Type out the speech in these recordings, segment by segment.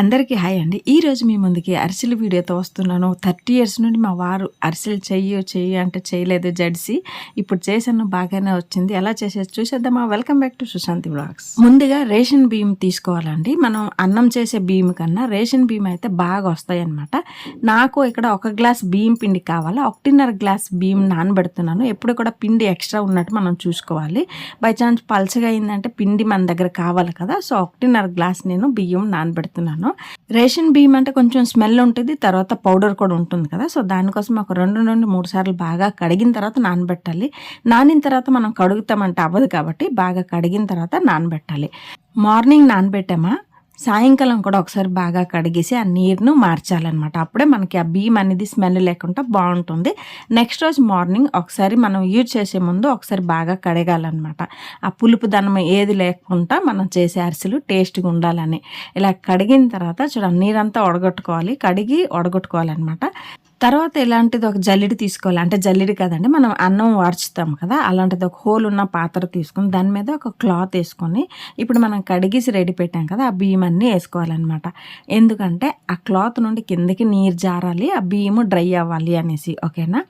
అందరికీ హాయ్ అండి. ఈ రోజు మీ ముందుకి అరిసెల వీడియోతో వస్తున్నాను. థర్టీ ఇయర్స్ నుండి మా వారు అరిసెలు చెయ్యి చెయ్యి అంటే చేయలేదు జడిసి. ఇప్పుడు చేశాను బాగానే వచ్చింది. ఎలా చేసేది చూసేద్దామా? Welcome back to Sushanti blogs ముందుగా రేషన్ బియ్యం తీసుకోవాలండి. మనం అన్నం చేసే బియ్యం కన్నా రేషన్ బియ్యం అయితే బాగా వస్తాయి అనమాట నాకు ఇక్కడ ఒక గ్లాస్ బియ్యం పిండి కావాలా? ఒకటిన్నర గ్లాస్ బియ్యం నానబెడుతున్నాను. ఎప్పుడు కూడా పిండి ఎక్స్ట్రా ఉన్నట్టు మనం చూసుకోవాలి. బై ఛాన్స్ పల్చగా అయిందంటే పిండి మన దగ్గర కావాలి కదా. సో ఒకటిన్నర గ్లాస్ నేను బియ్యం నానబెడుతున్నాను. రేషన్ బియ్యం అంటే కొంచెం స్మెల్ ఉంటుంది తర్వాత పౌడర్ కూడా ఉంటుంది కదా. సో దానికోసం ఒక రెండు నుండి మూడు సార్లు బాగా కడిగిన తర్వాత నానబెట్టాలి. నానిన తర్వాత మనం కడుగుతామంటే అవ్వదు కాబట్టి బాగా కడిగిన తర్వాత నానబెట్టాలి. మార్నింగ్ నానబెట్టామా? సాయంకాలం కూడా ఒకసారి బాగా కడిగేసి ఆ నీరును మార్చాలన్నమాట. అప్పుడే మనకి ఆ బియ్యం అనేది స్మెల్ లేకుండా బాగుంటుంది. నెక్స్ట్ రోజు మార్నింగ్ ఒకసారి మనం యూజ్ చేసే ముందు ఒకసారి బాగా కడగాలన్నమాట. ఆ పులుపు దనం ఏది లేకుండా మనం చేసే అరిసెలు టేస్ట్గా ఉండాలని. ఇలా కడిగిన తర్వాత చూడండి నీరంతా ఒడగొట్టుకోవాలి కడిగి ఒడగొట్టుకోవాలన్నమాట తర్వాత ఇలాంటిది ఒక జల్లిడి తీసుకోవాలి? అంటే జల్లిడి కదండి మనం అన్నం వార్చుతాం కదా అలాంటిది ఒక హోల్ ఉన్న పాత్ర తీసుకొని దాని మీద ఒక క్లాత్ వేసుకొని ఇప్పుడు మనం కడిగేసి రెడీ పెట్టాం కదా ఆ బియ్యం అన్నీ వేసుకోవాలన్నమాట. ఎందుకంటే ఆ క్లాత్ నుండి కిందకి నీరు జారాలి ఆ బియ్యము డ్రై అవ్వాలి అనేసి ఓకేనా?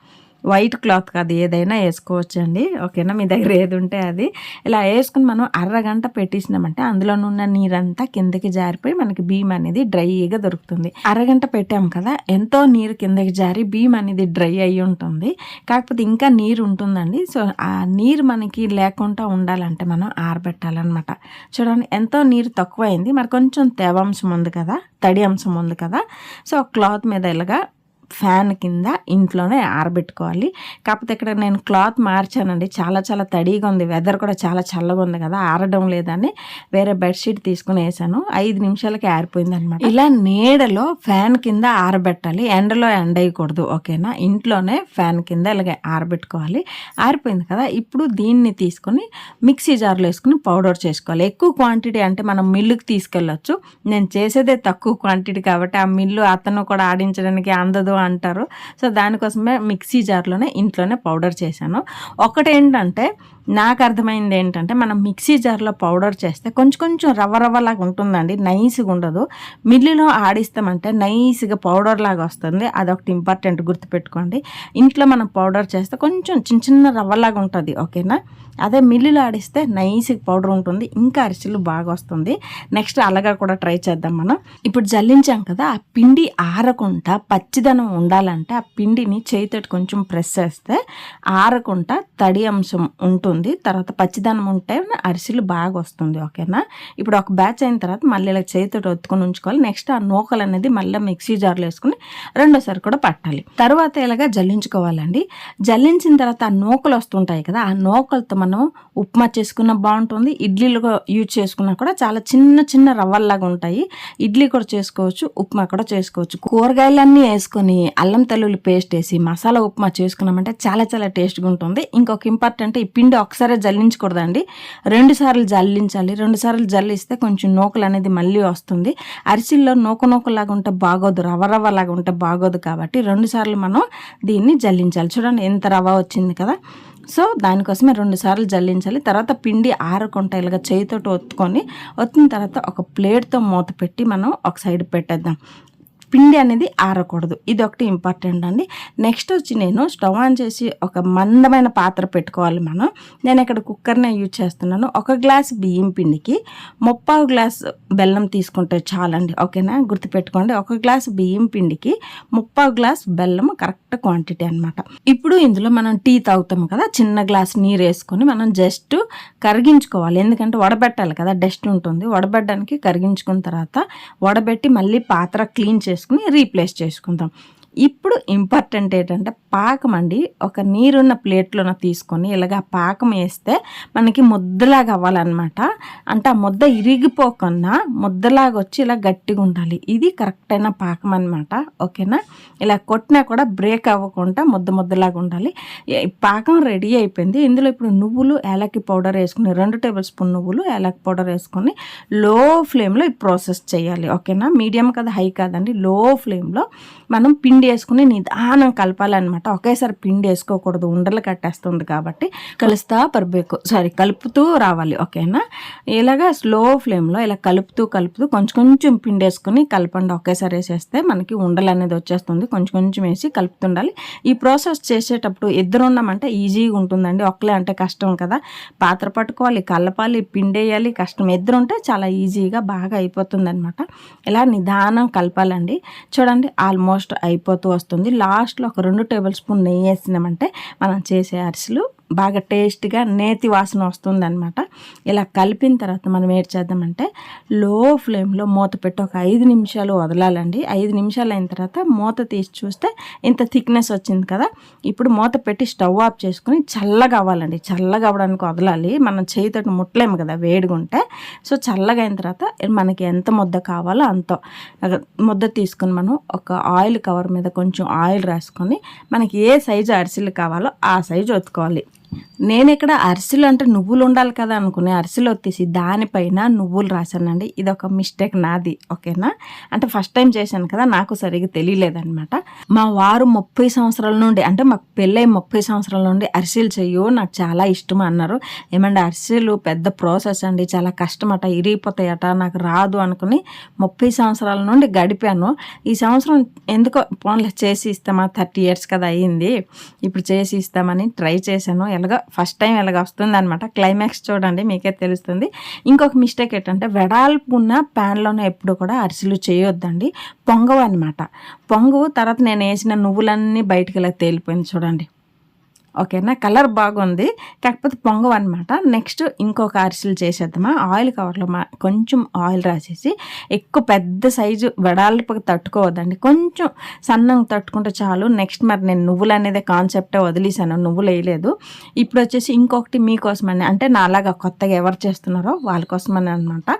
వైట్ క్లాత్ కాదు ఏదైనా వేసుకోవచ్చండి. ఓకేనా? మీ దగ్గర ఏది ఉంటే అది. ఇలా వేసుకుని మనం అరగంట పెట్టేసినామంటే అందులో ఉన్న నీరంతా కిందకి జారిపోయి మనకి బియ్యం అనేది డ్రైగా దొరుకుతుంది. అరగంట పెట్టాం కదా ఎంతో నీరు కిందకి జారి బియ్యం అనేది డ్రై అయి ఉంటుంది. కాకపోతే ఇంకా నీరు ఉంటుందండి. సో ఆ నీరు మనకి లేకుండా ఉండాలంటే మనం ఆరబెట్టాలన్నమాట. చూడండి ఎంతో నీరు తక్కువైంది. మరి కొంచెం తేవాంశం ఉంది కదా తడి అంశం ఉంది కదా. సో క్లాత్ మీద ఇలాగా ఫ్యాన్ కింద ఇంట్లోనే ఆరబెట్టుకోవాలి. కాకపోతే ఇక్కడ నేను క్లాత్ మార్చానండి. చాలా చాలా తడిగా ఉంది. వెదర్ కూడా చాలా చల్లగా ఉంది కదా ఆరడం లేదని వేరే బెడ్షీట్ తీసుకుని వేసాను. ఐదు నిమిషాలకి ఆరిపోయింది అనమాట ఇలా నీడలో ఫ్యాన్ కింద ఆరబెట్టాలి. ఎండలో ఎండ వేయకూడదు ఓకేనా? ఇంట్లోనే ఫ్యాన్ కింద ఇలాగే ఆరబెట్టుకోవాలి. ఆరిపోయింది కదా? ఇప్పుడు దీన్ని తీసుకొని మిక్సీ జార్లో వేసుకుని పౌడర్ చేసుకోవాలి. ఎక్కువ క్వాంటిటీ అంటే మనం మిల్లుకి తీసుకెళ్ళొచ్చు. నేను చేసేదే తక్కువ క్వాంటిటీ కాబట్టి ఆ మిల్లు అతను కూడా ఆడించడానికి అందదు అంటారు. సో దానికోసమే మిక్సీ జార్లోనే ఇంట్లోనే పౌడర్ చేశాను. ఒకటేంటంటే నాకు అర్థమైంది ఏంటంటే మనం మిక్సీ జార్లో పౌడర్ చేస్తే కొంచెం కొంచెం రవ్వ రవ్వలాగా ఉంటుందండి. నైస్గా ఉండదు. మిల్లులో ఆడిస్తామంటే నైస్గా పౌడర్ లాగా వస్తుంది. అదొకటి ఇంపార్టెంట్ గుర్తుపెట్టుకోండి. ఇంట్లో మనం పౌడర్ చేస్తే కొంచెం చిన్న చిన్న రవ్వలాగా ఉంటుంది ఓకేనా? అదే మిల్లులో ఆడిస్తే నైస్గా పౌడర్ ఉంటుంది. ఇంకా అరిసెలు బాగా వస్తుంది. నెక్స్ట్ అలాగా కూడా ట్రై చేద్దాం మనం. ఇప్పుడు జల్లించాం కదా ఆ పిండి ఆరకుండా పచ్చిదనం ఉండాలంటే ఆ పిండిని చేతితో కొంచెం ప్రెస్ చేస్తే ఆరకుండా తడి అంశం ఉంటుంది. తర్వాత పచ్చిదనం ఉంటే అరిసెలు బాగా వస్తుంది ఓకేనా? ఇప్పుడు ఒక బ్యాచ్ అయిన తర్వాత మళ్ళీ ఇలా చేతితో ఒత్తుకొని ఉంచుకోవాలి. నెక్స్ట్ ఆ నూకలు అనేది మళ్ళీ మిక్సీ జార్లో వేసుకుని రెండోసారి కూడా పట్టాలి. తర్వాత ఇలాగా జల్లించుకోవాలండి. జల్లించిన తర్వాత ఆ నూకలు వస్తుంటాయి కదా ఆ నూకలతో మనం ఉప్మా చేసుకున్న బాగుంటుంది. ఇడ్లీలు యూజ్ చేసుకున్నా కూడా చాలా చిన్న చిన్న రవ్వల్లాగా ఉంటాయి. ఇడ్లీ కూడా చేసుకోవచ్చు ఉప్మా కూడా చేసుకోవచ్చు. కూరగాయలన్నీ వేసుకొని అల్లం తెల్లుల్లి పేస్ట్ వేసి మసాలా ఉప్మా చేసుకున్నామంటే చాలా చాలా టేస్ట్గా ఉంటుంది. ఇంకొక ఇంపార్టెంట్ ఈ పిండి ఒకసారి జల్లించకూడదండి. రెండు సార్లు జల్లించాలి. రెండు సార్లు జల్లిస్తే కొంచెం నూకలు అనేది మళ్ళీ వస్తుంది. అరిసిల్లో నూక నూకలాగా ఉంటే బాగోదు. రవ్వ రవ్వ లాగా ఉంటే బాగోదు కాబట్టి రెండు సార్లు మనం దీన్ని జల్లించాలి. చూడండి ఎంత రవ్వ వచ్చింది కదా. సో దానికోసమే రెండు సార్లు జల్లించాలి. తర్వాత పిండి ఆరకుండా ఇలాగ చేయితోటి ఒత్తుకొని ఒత్తిన తర్వాత ఒక ప్లేట్తో మూత పెట్టి మనం ఒక సైడ్ పెట్టేద్దాం. పిండి అనేది ఆరకూడదు. ఇది ఒకటి ఇంపార్టెంట్ అండి. నెక్స్ట్ వచ్చి నేను స్టవ్ ఆన్ చేసి ఒక మందమైన పాత్ర పెట్టుకోవాలి మనం. నేను ఇక్కడ కుక్కర్నే యూజ్ చేస్తున్నాను. ఒక గ్లాస్ బియ్యం పిండికి ముప్పావు గ్లాస్ బెల్లం తీసుకుంటే చాలండి. ఓకేనా? గుర్తుపెట్టుకోండి. ఒక గ్లాస్ బియ్యం పిండికి ముప్పావు గ్లాస్ బెల్లం కరెక్ట్ క్వాంటిటీ అనమాట ఇప్పుడు ఇందులో మనం టీ తాగుతాం కదా? చిన్న గ్లాస్ నీరు వేసుకొని మనం జస్ట్ కరిగించుకోవాలి. ఎందుకంటే వడబెట్టాలి కదా? డస్ట్ ఉంటుంది. వడబెట్టడానికి కరిగించుకున్న తర్వాత వడబెట్టి మళ్ళీ పాత్ర క్లీన్ చేసుకుని రీప్లేస్ చేసుకుందాం ఇప్పుడు ఇంపార్టెంట్ ఏంటంటే పాకం అండి ఒక నీరున్న ప్లేట్లోన తీసుకొని ఇలాగ పాకం వేస్తే మనకి ముద్దలాగా అవ్వాలన్నమాట. అంటే ఆ ముద్ద ఇరిగిపోకుండా ముద్దలాగా వచ్చి ఇలా గట్టిగా ఉండాలి. ఇది కరెక్ట్ అయిన పాకం అనమాట ఓకేనా? ఇలా కొట్టినా కూడా బ్రేక్ అవ్వకుండా ముద్ద ముద్దలాగా ఉండాలి. పాకం రెడీ అయిపోయింది. ఇందులో ఇప్పుడు నువ్వులు ఏలకి పౌడర్ వేసుకుని రెండు టేబుల్ స్పూన్ నువ్వులు ఏలకి పౌడర్ వేసుకొని లో ఫ్లేమ్లో ఈ ప్రాసెస్ చేయాలి. ఓకేనా? మీడియం కదా హై కాదండి. లో ఫ్లేమ్లో మనం పిండి పిండి వేసుకుని నిదానం కలపాలన్నమాట. ఒకేసారి పిండి వేసుకోకూడదు. ఉండలు కట్టేస్తుంది కాబట్టి కలుస్తా పరబేకు సారీ కలుపుతూ రావాలి. ఓకేనా? ఇలాగా స్లో ఫ్లేమ్లో ఇలా కలుపుతూ కలుపుతూ కొంచెం కొంచెం పిండి వేసుకుని కలపండి. ఒకేసారి వేసేస్తే మనకి ఉండలు అనేది వచ్చేస్తుంది. కొంచెం కొంచెం వేసి కలుపుతుండాలి. ఈ ప్రాసెస్ చేసేటప్పుడు ఇద్దరు ఉన్నామంటే ఈజీగా ఉంటుందండి. ఒక్కలే అంటే కష్టం కదా. పాత్ర పట్టుకోవాలి కలపాలి పిండి వేయాలి కష్టం. ఇద్దరు ఉంటే చాలా ఈజీగా బాగా అయిపోతుంది అనమాట ఇలా నిదానం కలపాలండి. చూడండి ఆల్మోస్ట్ సరిపోతూ వస్తుంది. లాస్ట్లో ఒక రెండు టేబుల్ స్పూన్ నెయ్యి వేసినామంటే మనం చేసే అరిసెలు బాగా టేస్ట్గా నేతి వాసన వస్తుంది అనమాట ఇలా కలిపిన తర్వాత మనం ఏం చేద్దామంటే లో ఫ్లేమ్లో మూత పెట్టి ఒక ఐదు నిమిషాలు వదలాలండి. ఐదు నిమిషాలు అయిన తర్వాత మూత తీసి చూస్తే ఇంత థిక్నెస్ వచ్చింది కదా. ఇప్పుడు మూత పెట్టి స్టవ్ ఆఫ్ చేసుకుని చల్లగా అవ్వాలండి. చల్లగా అవ్వడానికి వదలాలి. మనం చేయితోటి ముట్టలేము కదా వేడిగా ఉంటే సో చల్లగా అయిన తర్వాత మనకి ఎంత ముద్ద కావాలో అంత. ముద్ద తీసుకుని మనం ఒక ఆయిల్ కవర్ మీద కొంచెం ఆయిల్ రాసుకొని మనకి ఏ సైజు అరిసెలు కావాలో ఆ సైజు ఒత్తుకోవాలి. నేను ఇక్కడ అరిసెలు అంటే నువ్వులు ఉండాలి కదా అనుకునే అరిసెలు వచ్చేసి దానిపైన నువ్వులు రాశానండి. ఇది ఒక మిస్టేక్ నాది ఓకేనా? అంటే ఫస్ట్ టైం చేశాను కదా నాకు సరిగ్గా తెలియలేదనమాట మా వారు ముప్పై సంవత్సరాల నుండి అంటే మాకు పెళ్ళై ముప్పై సంవత్సరాల నుండి అరిసెలు చెయ్యు నాకు చాలా ఇష్టం అన్నారు. ఏమంటే అరిసెలు పెద్ద ప్రాసెస్ అండి చాలా కష్టమట ఇరిగిపోతాయట నాకు రాదు అనుకుని ముప్పై సంవత్సరాల నుండి గడిపాను. ఈ సంవత్సరం ఎందుకో ఫోన్లో చేసి ఇస్తామా థర్టీ ఇయర్స్ కదా అయ్యింది ఇప్పుడు చేసి ఇస్తామని ట్రై చేశాను. ఎలాగ ఫస్ట్ టైం ఎలాగ వస్తుంది అనమాట క్లైమాక్స్ చూడండి మీకే తెలుస్తుంది. ఇంకొక మిస్టేక్ ఏంటంటే వెడాల్పు ఉన్న ప్యాన్లోనే ఎప్పుడు కూడా అరిసెలు చేయొద్దండి. పొంగవు అనమాట పొంగు తర్వాత నేను వేసిన నువ్వులన్నీ బయటకు ఇలా తేలిపోయింది చూడండి. ఓకేనా? కలర్ బాగుంది. కాకపోతే పొంగవ అనమాట నెక్స్ట్ ఇంకొక అరిసెలు చేసేద్దామా? ఆయిల్ కవర్లో మా కొంచెం ఆయిల్ రాసేసి ఎక్కువ పెద్ద సైజు వెడాల్పుగా తట్టుకోవద్దండి. కొంచెం సన్నంగా తట్టుకుంటే చాలు. నెక్స్ట్ మరి నేను నువ్వులు అనేది కాన్సెప్టే వదిలేసాను నువ్వులు వేయలేదు. ఇప్పుడు వచ్చేసి ఇంకొకటి మీకోసమని అంటే నా అలాగా కొత్తగా ఎవరు చేస్తున్నారో వాళ్ళ కోసమని అనమాట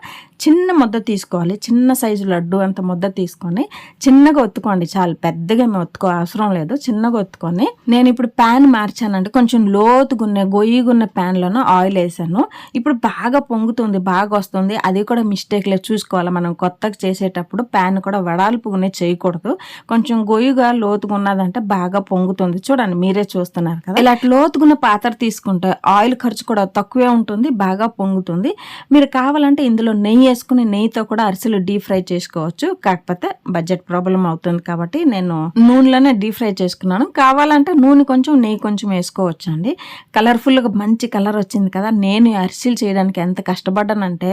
చిన్న ముద్ద తీసుకోవాలి. చిన్న సైజు లడ్డు అంత ముద్ద తీసుకొని చిన్నగా ఒత్తుకోండి చాలు. పెద్దగా మేము ఒత్తుకో అవసరం లేదు. చిన్నగా ఒత్తుకొని. నేను ఇప్పుడు ప్యాన్ ఇచ్చానంటే కొంచెం లోతుగున్న గొయ్యిగున్న ప్యాన్లోనూ ఆయిల్ వేసాను. ఇప్పుడు బాగా పొంగుతుంది బాగా వస్తుంది. అది కూడా మిస్టేక్లే. చూసుకోవాలి మనం కొత్తగా చేసేటప్పుడు ప్యాన్ కూడా వెడాల్పుగానే చేయకూడదు. కొంచెం గొయ్యిగా లోతుగా ఉన్నదంటే బాగా పొంగుతుంది. చూడండి మీరే చూస్తున్నారు కదా. ఇలా లోతుగున్న పాత్ర తీసుకుంటే ఆయిల్ ఖర్చు కూడా తక్కువే ఉంటుంది బాగా పొంగుతుంది. మీరు కావాలంటే ఇందులో నెయ్యి వేసుకుని నెయ్యితో కూడా అరిసెలు డీప్ ఫ్రై చేసుకోవచ్చు. కాకపోతే బడ్జెట్ ప్రాబ్లం అవుతుంది కాబట్టి నేను నూనెలోనే డీప్ ఫ్రై చేసుకున్నాను. కావాలంటే నూనె కొంచెం నెయ్యి కొంచెం వేసుకోవచ్చు అండి కలర్ఫుల్గా మంచి కలర్ వచ్చింది కదా నేను అరిసెలు చేయడానికి ఎంత కష్టపడ్డానంటే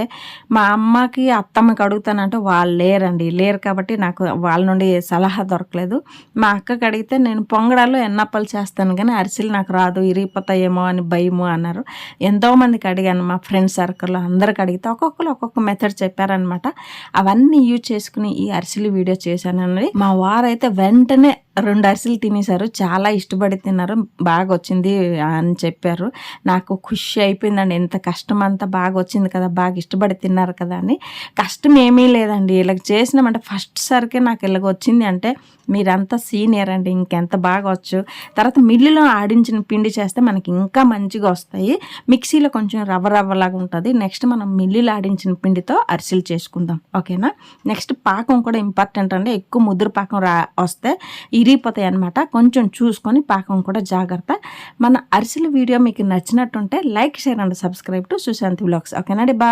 మా అమ్మకి అత్తమ్మకి అడుగుతానంటే వాళ్ళు లేరండి. లేరు కాబట్టి నాకు వాళ్ళ నుండి సలహా దొరకలేదు. మా అక్కకి అడిగితే నేను పొంగడాలు ఎన్నప్పలు చేస్తాను కానీ అరిసెలు నాకు రాదు ఇరిగిపోతాయేమో అని భయము అన్నారు. ఎంతోమందికి అడిగాను మా ఫ్రెండ్స్ సర్కిల్లో. అందరికి అడిగితే ఒక్కొక్కరు ఒక్కొక్క మెథడ్ మెథడ్ చెప్పారనమాట అవన్నీ యూజ్ చేసుకుని ఈ అరిసెలు వీడియో చేశానండి మా వారైతే వెంటనే రెండు అరిసెలు తినేశారు. చాలా ఇష్టపడి తిన్నారు. బాగా వచ్చింది అని చెప్పారు. నాకు ఖుషి అయిపోయిందండి. ఎంత కష్టం అంతా బాగా వచ్చింది కదా బాగా ఇష్టపడి తిన్నారు కదా అని. కష్టం ఏమీ లేదండి. ఇలాగ చేసినామంటే ఫస్ట్ సరికే నాకు ఇలాగ వచ్చింది అంటే మీరంతా సీనియర్ అండి. ఇంకెంత బాగా వచ్చు తర్వాత మిల్లులో ఆడించిన పిండి చేస్తే మనకి ఇంకా మంచిగా వస్తాయి. మిక్సీలో కొంచెం రవ్వ రవ్వలాగా ఉంటుంది. నెక్స్ట్ మనం మిల్లులో ఆడించిన పిండితో అరిసెలు చేసుకుందాం. ఓకేనా? నెక్స్ట్ పాకం కూడా ఇంపార్టెంట్ అండి. ఎక్కువ ముద్ర పాకం రా వస్తే ఈ విరిగిపోతాయి అనమాట కొంచెం చూసుకొని పాకం కూడా జాగ్రత్త. మన అరిసెల వీడియో మీకు నచ్చినట్టుంటే like share and subscribe to Sushanti blogs. ఓకేనండి బాయ్.